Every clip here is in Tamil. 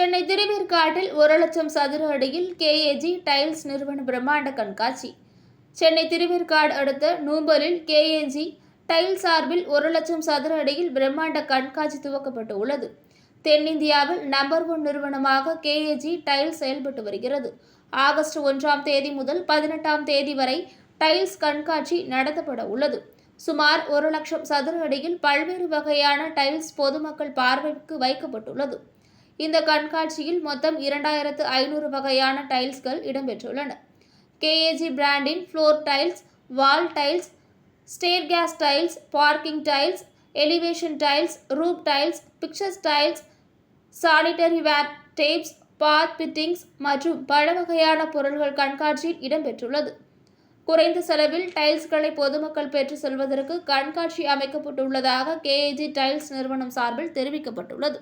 சென்னை திருவிற்காட்டில் ஒரு லட்சம் சதுர அடியில் கேஏஜி டைல்ஸ் நிறுவன பிரம்மாண்ட கண்காட்சி. சென்னை திருவேற்காடு அடுத்த நூம்பலில் கேஏஜி டைல் சார்பில் ஒரு லட்சம் சதுர அடியில் பிரம்மாண்ட கண்காட்சி துவக்கப்பட்டு உள்ளது. தென்னிந்தியாவில் நம்பர் ஒன் நிறுவனமாக கேஏஜி டைல் செயல்பட்டு வருகிறது. ஆகஸ்ட் ஒன்றாம் தேதி முதல் பதினெட்டாம் தேதி வரை டைல்ஸ் கண்காட்சி நடத்தப்பட உள்ளது. சுமார் ஒரு லட்சம் சதுர அடியில் பல்வேறு வகையான டைல்ஸ் பொதுமக்கள் பார்வைக்கு வைக்கப்பட்டுள்ளது. இந்த கண்காட்சியில் மொத்தம் இரண்டாயிரத்து ஐநூறு வகையான டைல்ஸ்கள் இடம்பெற்றுள்ளன. கேஏஜி பிராண்டின் floor tiles wall tiles staircase tiles parking tiles elevation tiles roof tiles pictures tiles sanitary ware taps bath fittings மற்றும் பல வகையான பொருள்கள் கண்காட்சியில் இடம்பெற்றுள்ளது. குறைந்த செலவில் டைல்ஸ்களை பொதுமக்கள் பெற்று செல்வதற்கு கண்காட்சி அமைக்கப்பட்டுள்ளதாக கேஏஜி டைல்ஸ் நிறுவனம் சார்பில் தெரிவிக்கப்பட்டுள்ளது.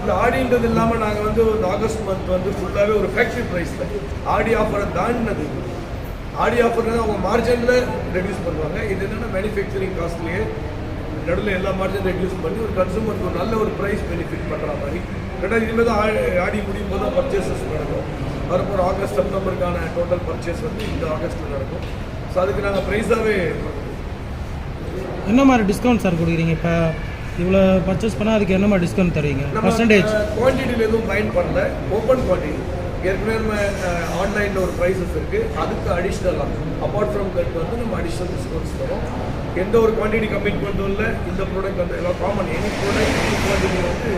இந்த ஆடின்றது இல்லாமல் நாங்கள் வந்து இந்த ஆகஸ்ட் மந்த் வந்து ஃபுல்லாகவே ஒரு ஃபேக்ட்ரி ப்ரைஸில் ஆடி ஆஃபரை தாண்டினது. ஆடி ஆஃபர் அவங்க மார்ஜினில் ரெடியூஸ் பண்ணுவாங்க. இது என்னென்னா மேனுஃபேக்சரிங் காஸ்ட்லேயே நடுவில் எல்லா மார்ஜின் ரெடியூஸ் பண்ணி ஒரு கன்சூமருக்கு ஒரு நல்ல ஒரு ப்ரைஸ் பெனிஃபிட் பண்ணுற மாதிரி. ரெண்டாவது இனிமேல் தான் ஆடி- ஆடி முடியும் போது தான் பர்ச்சேசஸ் நடக்கும். வரப்போகிற ஆகஸ்ட் செப்டம்பருக்கான டோட்டல் பர்ச்சேஸ் வந்து இந்த ஆகஸ்ட்டில் நடக்கும். ஸோ அதுக்கு நாங்கள் ப்ரைஸாகவே என்ன மாதிரி டிஸ்கவுண்ட் சார் கொடுக்குறீங்க? இப்போ இவ்வளோ பர்ச்சேஸ் பண்ணால் அதுக்கு என்ன மாதிரி டிஸ்கவுண்ட் தருவீங்க பர்சன்டேஜ் குவான்டிட்டியில் எதுவும் பைண்ட் பண்ணல. ஓப்பன் குவான்டிட்டி ஏற்கனவே நம்ம ஆன்லைனில் ஒரு ப்ரைஸஸ் இருக்குது அதுக்கு அடிஷ்னலாக அப்பார்ட் ஃப்ரம் தட் வந்து நம்ம அடிஷ்னல் டிஸ்கவுண்ட்ஸ் தரோம் எந்த ஒரு குவான்டிட்டி கம்மிட்மெண்ட்டும் இல்லை. இந்த ப்ராடக்ட் வந்து எல்லாம் காமன் எனி ப்ராடக்ட் குவான்டிட்டி வந்து